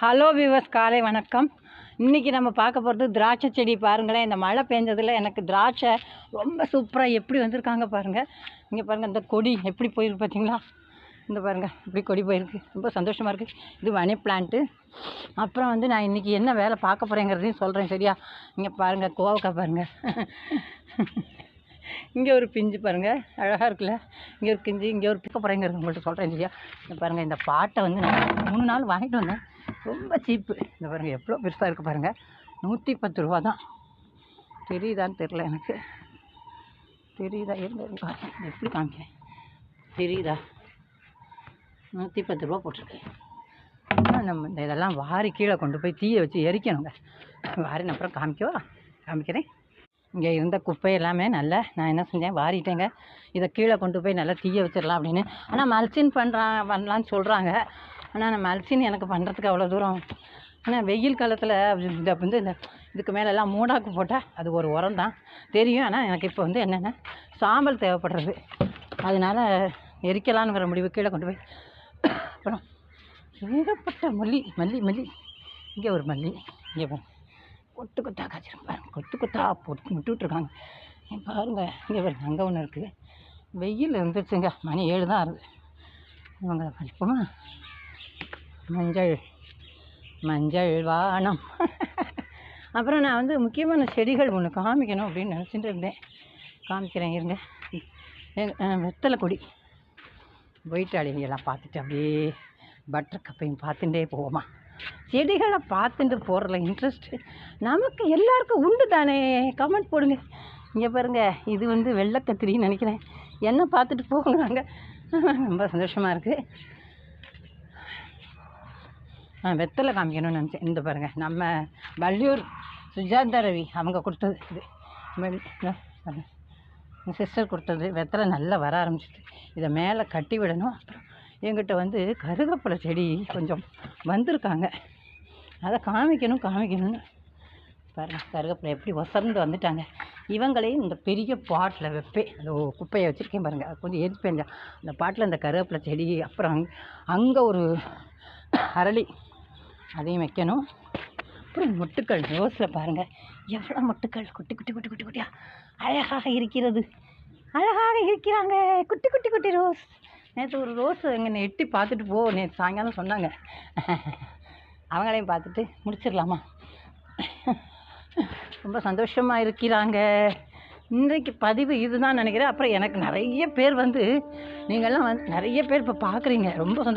Hello விவஸ் காலை வணக்கம். இன்றைக்கி நம்ம பார்க்க போகிறது திராட்சை செடி பாருங்களேன். இந்த மழை பெஞ்சதில் எனக்கு திராட்சை ரொம்ப சூப்பராக எப்படி வந்திருக்காங்க பாருங்கள் இங்கே பாருங்கள் இந்த கொடி எப்படி போயிருக்கு பார்த்தீங்களா? இந்த பாருங்கள் இப்படி கொடி போயிருக்கு. ரொம்ப சந்தோஷமாக இருக்குது இது மணி பிளான்ட்டு அப்புறம் வந்து நான் இன்றைக்கி என்ன வேலை பார்க்க போகிறேங்கிறதையும் சொல்கிறேன் சரியா? இங்கே பாருங்கள் கோவக்காய் பாருங்கள் இங்கே ஒரு பிஞ்சு பாருங்கள் அழகாக இருக்குல்ல? இங்கே ஒரு பிஞ்சு இங்கே ஒரு பிக்க போகிறேங்கிறது உங்கள்கிட்ட சொல்கிறேன் சரியா? இந்த பாருங்கள் இந்த பாட்டை வந்து நான் மூணு நாள் வாங்கிட்டு வந்தேன். ரொம்ப சீப்பு. இந்த பாருங்கள் எவ்வளோ பெருசாக இருக்குது பாருங்கள் நூற்றி பத்து ரூபா தான். தெரியுதான்னு தெரில எனக்கு. தெரியுதா இருங்க பாருங்கள் எப்படி காமிக்கிறேன்? தெரியுதா? நூற்றி பத்து ரூபா போட்டிருக்கேன் நம்ம இந்த இதெல்லாம் வாரி கீழே கொண்டு போய் தீயை வச்சு எரிக்கணுங்க. வாரின அப்புறம் காமிக்கவா? காமிக்கிறேன். இங்கே இருந்த குப்பை எல்லாமே நல்லா நான் என்ன செஞ்சேன்? வாரிட்டேங்க. இதை கீழே கொண்டு போய் நல்லா தீயை வச்சிடலாம் அப்படின்னு. ஆனால் மல்சின் பண்ணுறான் பண்ணலான்னு சொல்கிறாங்க ஆனால் நான் அல்சின் எனக்கு பண்ணுறதுக்கு அவ்வளோ தூரம். ஆனால் வெயில் காலத்தில் இந்த வந்து இந்த இதுக்கு மேலெல்லாம் மூடாக்கு போட்டால் அது ஒரு உரம் தான் தெரியும். ஆனால் எனக்கு இப்போ வந்து என்னென்ன? சாம்பல் தேவைப்படுறது. அதனால் எரிக்கலான்ங்கிற முடிவு. கீழே கொண்டு போய் அப்புறம் ஏகப்பட்ட மல்லி? மல்லி மல்லி. இங்கே ஒரு மல்லி. இங்கே பாருங்க கொத்து கொத்தா காய்ச்சிரும் பாருங்க. கொத்து கொத்தா போட்டு விட்டுட்ருக்காங்க பாருங்கள் பாருங்க. இங்கே பாருங்க. அங்கே ஒன்று இருக்குது வெயில் இருந்துச்சுங்க மணி ஏழு தான் ஆகுது. இவங்க படிப்போமா? மஞ்சள் மஞ்சள் வானம். அப்புறம் நான் வந்து முக்கியமான செடிகள் ஒன்று காமிக்கணும் அப்படின்னு நினச்சிட்டு இருந்தேன். காமிக்கிறேன் இருங்க. வெத்தலை கொடி. எல்லாம் பார்த்துட்டு அப்படியே பட்டர் கப்பையும் பார்த்துட்டே போவோமா. செடிகளை பார்த்துட்டு போகிறல இன்ட்ரெஸ்ட்டு நமக்கு எல்லாருக்கும் உண்டு தானே? கமெண்ட் போடுங்க. இங்கே பாருங்க இது வந்து வெள்ளை கத்திரின்னு நினைக்கிறேன். என்ன பார்த்துட்டு போகிறாங்க ரொம்ப சந்தோஷமாக இருக்குது வெத்தலை காமிக்கணும்னு நினச்சேன். இந்த பாருங்கள் நம்ம வள்ளியூர் சுஜாதா ரவி அவங்க கொடுத்தது இது. என் சிஸ்டர் கொடுத்தது. வெத்தலை நல்லா வர ஆரம்பிச்சிட்டு இதை மேலே கட்டி விடணும். அப்புறம் எங்கிட்ட வந்து கருவேப்பிலை செடி கொஞ்சம் வந்திருக்காங்க. அதை காமிக்கணும் காமிக்கணும்னு. பாருங்கள் கருவேப்பிலை எப்படி ஒசர்ந்து வந்துட்டாங்க. இவங்களையும் இந்த பெரிய பாட்டில் வைப்பேன் அந்த குப்பையை வச்சுருக்கேன் பாருங்கள் அது கொஞ்சம் எரிப்பேன் அந்த பாட்டில் இந்த கருவேப்பிலை செடி அப்புறம் அங் அங்கே ஒரு அரளி அதையும் வைக்கணும். அப்புறம் மொட்டுக்கள் ரோஸில் பாருங்கள் எவ்வளோ மொட்டுக்கள்? குட்டி குட்டி குட்டி குட்டி குட்டியா? அழகாக இருக்கிறது. அழகாக இருக்கிறாங்க. குட்டி குட்டி குட்டி ரோஸ். நேற்று ஒரு ரோஸ் எங்கே எட்டி பார்த்துட்டு போ. நேற்று சாயங்காலம் சொன்னாங்க. அவங்களையும் பார்த்துட்டு முடிச்சிடலாமா? ரொம்ப சந்தோஷமாக இருக்கிறாங்க. இன்றைக்கு பதிவு இதுதான் நினைக்கிறேன். அப்புறம் எனக்கு நிறைய பேர் வந்து நீங்கள்லாம் வந்து நிறைய பேர் இப்போ பார்க்குறீங்க ரொம்ப சந்தோஷம்.